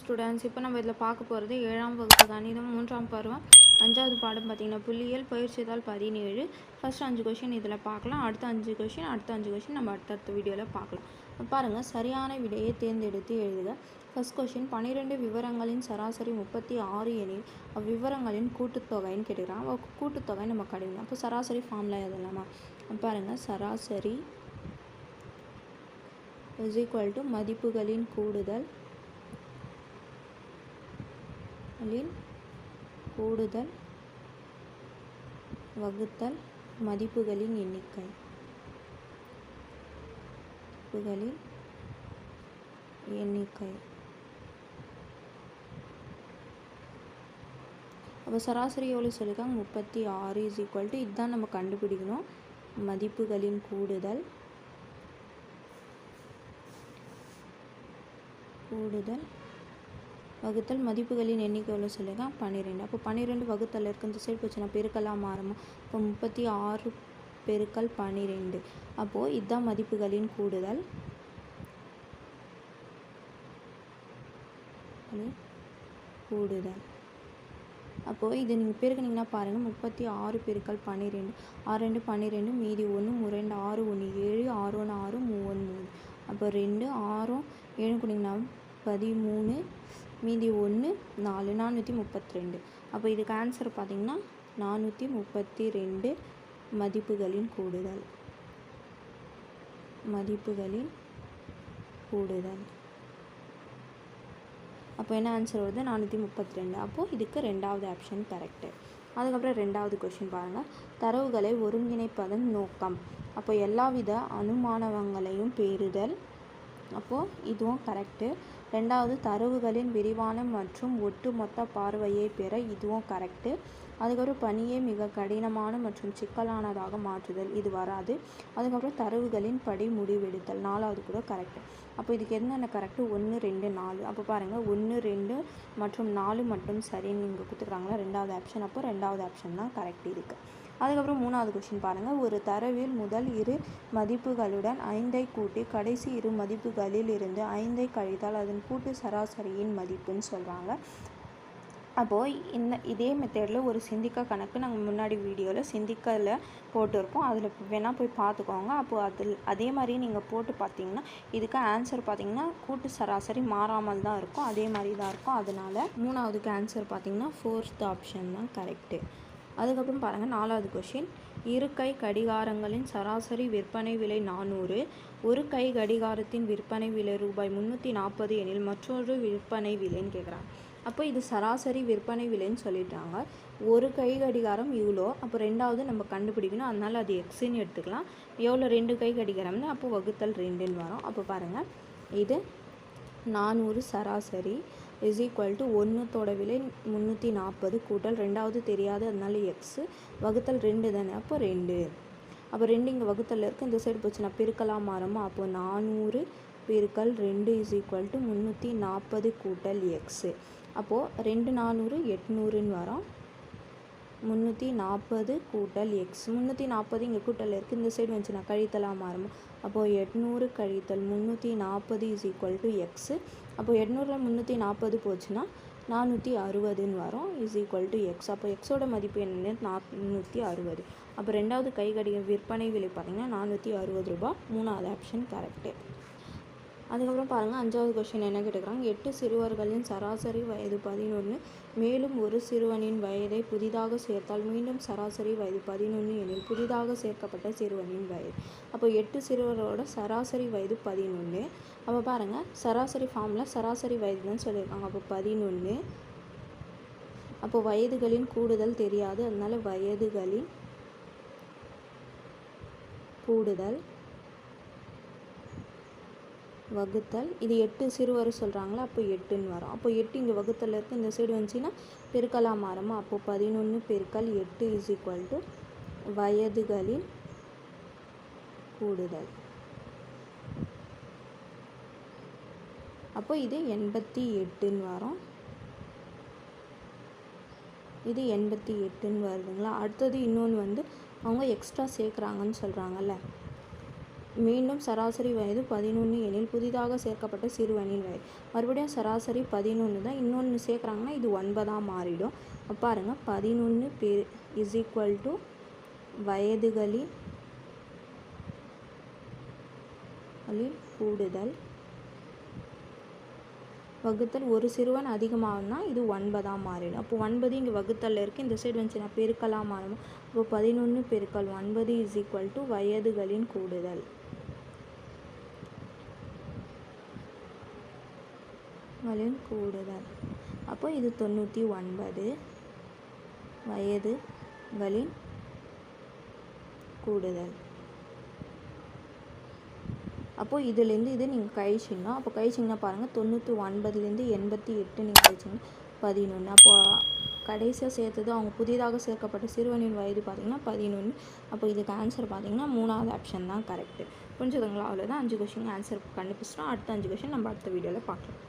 Students இப்போ நம்ம இதில் பார்க்க போகிறது ஏழாம் வகுப்பு கணிதம் மூன்றாம் பருவம் அஞ்சாவது பாடம் பார்த்தீங்கன்னா புள்ளியியல் பயிற்சிதால் பதினேழு. ஃபர்ஸ்ட் அஞ்சு கொஷின் இதில் பார்க்கலாம். அடுத்த அஞ்சு கொஷின் அடுத்த அஞ்சு கொஷின் நம்ம அடுத்தடுத்த வீடியோவில் பார்க்கலாம். பாருங்கள் சரியான விடையை தேர்ந்தெடுத்து எழுதுக. ஃபர்ஸ்ட் கொஷின் பன்னிரெண்டு விவரங்களின் சராசரி முப்பத்தி ஆறு எனில் அவ்விவரங்களின் கூட்டுத்தொகைன்னு கேட்டுக்கிறான். கூட்டுத்தொகை நம்ம கடிதம் அப்போ சராசரி ஃபார்மில் எழுதலாமா? பாருங்கள் சராசரி இஸ் ஈக்குவல் டு மதிப்புகளின் கூடுதல் களின் கூடுதல் வகுத்தல் மதிப்புகளின் எண்ணிக்கை. மதிப்புகளின் எண்ணிக்கை. அப்போ சராசரி எவ்வளோ சொல்லியிருக்காங்க முப்பத்தி ஆறு இஸ் ஈக்குவல் டு இதுதான் நம்ம கண்டுபிடிக்கணும். மதிப்புகளின் கூடுதல். கூடுதல் வகுத்தல் மதிப்புகளின் எண்ணிக்கை எவ்வளோ சொல்லியிருக்காங்க பன்னிரெண்டு. அப்போ பன்னிரெண்டு வகுத்தல் இருக்கு இந்த சைடு போச்சுன்னா பெருக்கெல்லாம் மாறுமா? இப்போ முப்பத்தி ஆறு பெருக்கல் பன்னிரெண்டு. அப்போது இதுதான் மதிப்புகளின் கூடுதல். கூடுதல். அப்போது இது நீங்கள் பெருக்கினீங்கன்னா பாருங்கள் முப்பத்தி ஆறு பெருக்கல் பன்னிரெண்டு. ஆறு ரெண்டு பன்னிரெண்டு மீதி ஒன்று ரெண்டு ஆறு ஒன்று ஏழு ஆறு ஒன்று ஆறு மூணு மூணு. அப்போ ரெண்டு ஆறும் ஏழு கொடுங்கன்னா பதிமூணு மீதி ஒன்று நாலு நானூற்றி முப்பத்தி ரெண்டு அப்போ இதுக்கு ஆன்சர் பார்த்திங்கன்னா நானூற்றி முப்பத்தி ரெண்டு மதிப்புகளின் கூடுதல். மதிப்புகளின் கூடுதல். அப்போ என்ன ஆன்சர் வருது? நானூற்றி முப்பத்தி ரெண்டு அப்போது இதுக்கு ரெண்டாவது ஆப்ஷன் கரெக்டு அதுக்கப்புறம் ரெண்டாவது கொஷின் பாருங்கள் தரவுகளை ஒருங்கிணைப்பதன் நோக்கம். அப்போ எல்லாவித அனுமானவங்களையும் பெறுதல் அப்போது இதுவும் கரெக்டு ரெண்டாவது தரவுகளின் விரிவான மற்றும் ஒட்டுமொத்த பார்வையை பெற இதுவும் கரெக்டு அதுக்கப்புறம் பணியை மிக கடினமான மற்றும் சிக்கலானதாக மாற்றுதல். இது வராது. அதுக்கப்புறம் தரவுகளின் படி முடிவெடுத்தல். நாலாவது கூட கரெக்டு அப்போ இதுக்கு என்னென்ன கரெக்டு ஒன்று ரெண்டு நாலு. அப்போ பாருங்கள் ஒன்று ரெண்டு மற்றும் நாலு மட்டும் சரின்னு இங்கே கொடுத்துருக்காங்களா? ரெண்டாவது ஆப்ஷன் அப்போ ரெண்டாவது ஆப்ஷன் தான் கரெக்ட் இருக்குது அதுக்கப்புறம் மூணாவது கொஷின் பாருங்கள் ஒரு தரவில் முதல் இரு மதிப்புகளுடன் ஐந்தை கூட்டி கடைசி இரு மதிப்புகளில் இருந்து ஐந்தை கழித்தால் அதன் கூட்டு சராசரியின் மதிப்புன்னு சொல்கிறாங்க அப்போது இந்த இதே மெத்தேடில் ஒரு சிந்திக்க கணக்கு நாங்கள் முன்னாடி வீடியோவில் சிந்திக்கல போட்டிருப்போம். அதில் வேணால் போய் பார்த்துக்கோங்க. அப்போது அதில் அதே மாதிரி நீங்கள் போட்டு பார்த்தீங்கன்னா இதுக்கு ஆன்சர் பார்த்தீங்கன்னா கூட்டு சராசரி மாறாமல் தான் இருக்கும். அதே மாதிரி தான் இருக்கும். அதனால் மூணாவதுக்கு ஆன்சர் பார்த்தீங்கன்னா ஃபோர்த் ஆப்ஷன் தான் கரெக்டு அதுக்கப்புறம் பாருங்கள் நாலாவது கொஷின் இரு கை கடிகாரங்களின் சராசரி விற்பனை விலை நானூறு. ஒரு கை கடிகாரத்தின் விற்பனை விலை ரூபாய் முந்நூற்றி நாற்பது எனில் மற்றொரு விற்பனை விலைன்னு கேட்குறாங்க அப்போ இது சராசரி விற்பனை விலைன்னு சொல்லிட்டாங்க. ஒரு கை கடிகாரம் இவ்வளோ அப்போ ரெண்டாவது நம்ம கண்டுபிடிக்கணும். அதனால் அது எக்ஸுன்னு எடுத்துக்கலாம். எவ்வளோ ரெண்டு கை கடிகாரம்னு அப்போ வகுத்தல் ரெண்டுன்னு வரும். அப்போ பாருங்கள் இது நானூறு சராசரி. இஸ் ஈக்குவல் டு ஒன்றுத்தோட விலை முந்நூற்றி நாற்பது கூட்டல் ரெண்டாவது தெரியாது அதனால எக்ஸு வகுத்தல் ரெண்டு தானே அப்போ ரெண்டு. அப்போ ரெண்டு இங்கே வகுத்தல் இருக்குது இந்த சைடு போச்சுன்னா பெருக்கலாம் மாறுமா அப்போ நானூறு பெருக்கல் ரெண்டு இஸ் ஈக்குவல் டு முந்நூற்றி நாற்பது கூட்டல் எக்ஸு அப்போது ரெண்டு நானூறு எட்நூறுன்னு வரோம். முந்நூற்றி நாற்பது கூட்டல் எக்ஸ் முந்நூற்றி நாற்பது இங்கே கூட்டல் இருக்குது இந்த சைடு வந்துச்சுன்னா கழித்தலாக மாறும் அப்போது எட்நூறு கழித்தல் முந்நூற்றி நாற்பது இஸ் ஈக்குவல் டு எக்ஸு அப்போது எட்நூறில் முந்நூற்றி நாற்பது போச்சுன்னா நானூற்றி அறுபதுன்னு வரும். இஸ் ஈக்குவல் டு எக்ஸ் அப்போ எக்ஸோட மதிப்பு என்னென்னு நானூற்றி அறுபது. அப்போ ரெண்டாவது கை கடிக விற்பனை விலை பார்த்திங்கன்னா நானூற்றி அறுபது ரூபா மூணாவது ஆப்ஷன் கரெக்டு அதுக்கப்புறம் பாருங்கள் அஞ்சாவது கொஷின் என்ன கேட்டுக்கிறாங்க? எட்டு சிறுவர்களின் சராசரி வயது பதினொன்று மேலும் ஒரு சிறுவனின் வயதை புதிதாக சேர்த்தால் மீண்டும் சராசரி வயது பதினொன்று எனில் புதிதாக சேர்க்கப்பட்ட சிறுவனின் வயது. அப்போ எட்டு சிறுவரோட சராசரி வயது பதினொன்று அப்போ பாருங்கள் சராசரி ஃபார்மில் சராசரி வயது தான் சொல்லியிருக்காங்க. அப்போ பதினொன்று அப்போ வயதுகளின் கூடுதல் தெரியாது. அதனால் வயதுகளின் கூடுதல் வகுத்தல். இது எட்டு சிறுவர் சொல்கிறாங்களா அப்போ எட்டுன்னு வரும். அப்போ எட்டு இங்கே வகுத்தல் இருக்குது இந்த சைடு வந்துச்சுன்னா பெருக்கலாக மாறுமா? அப்போ பதினொன்று பெருக்கல் எட்டு இஸ் ஈக்குவல் டு வயதுகளின் கூடுதல். அப்போ இது எண்பத்தி எட்டுன்னு வரும். இது எண்பத்தி எட்டுன்னு வருதுங்களா? அடுத்தது இன்னொன்று வந்து அவங்க எக்ஸ்ட்ரா சேர்க்குறாங்கன்னு சொல்கிறாங்கல்ல மீண்டும் சராசரி வயது பதினொன்று எனில் புதிதாக சேர்க்கப்பட்ட சிறுவனின் வயது. மறுபடியும் சராசரி பதினொன்று தான் இன்னொன்று சேர்க்குறாங்கன்னா இது ஒன்பதாக மாறிடும். பாருங்கள் பதினொன்று பெ இஸ் ஈக்குவல் டு வயதுகளின் கூடுதல் வகுத்தல் ஒரு சிறுவன் அதிகமாகனா இது ஒன்பதாக மாறிடும் அப்போ ஒன்பது இங்கே வகுத்தலில் இருக்குது இந்த சைடு வந்துச்சுன்னா பெருக்கலாக மாறும். இப்போ பதினொன்று பெருக்கல் ஒன்பது இஸ் ஈக்குவல் டு வயதுகளின் கூடுதல். களின் கூடுதல். அப்போ இது தொண்ணூற்றி ஒன்பது வயதுகளின் கூடுதல். அப்போது இதுலேருந்து இது நீங்கள் கழிச்சிங்கன்னா அப்போ கழிச்சிங்கன்னா பாருங்கள் தொண்ணூற்றி ஒன்பதுலேருந்து எண்பத்தி எட்டு நீங்கள் கழிச்சிங்கன்னா பதினொன்று. அப்போது கடைசியாக சேர்த்தது அவங்க புதிதாக சேர்க்கப்பட்ட சிறுவனின் வயது பார்த்தீங்கன்னா பதினொன்று. அப்போ இதுக்கு ஆன்சர் பார்த்தீங்கன்னா மூணாவது ஆப்ஷன் தான் கரெக்டு புரிஞ்சுதுங்களா? அவ்வளோதான் அஞ்சு கொஷின் ஆன்சர் கண்டுபிடிச்சிட்டோம். அடுத்த அஞ்சு கொஷின் நம்ம அடுத்த வீடியோவில் பார்க்கலாம்.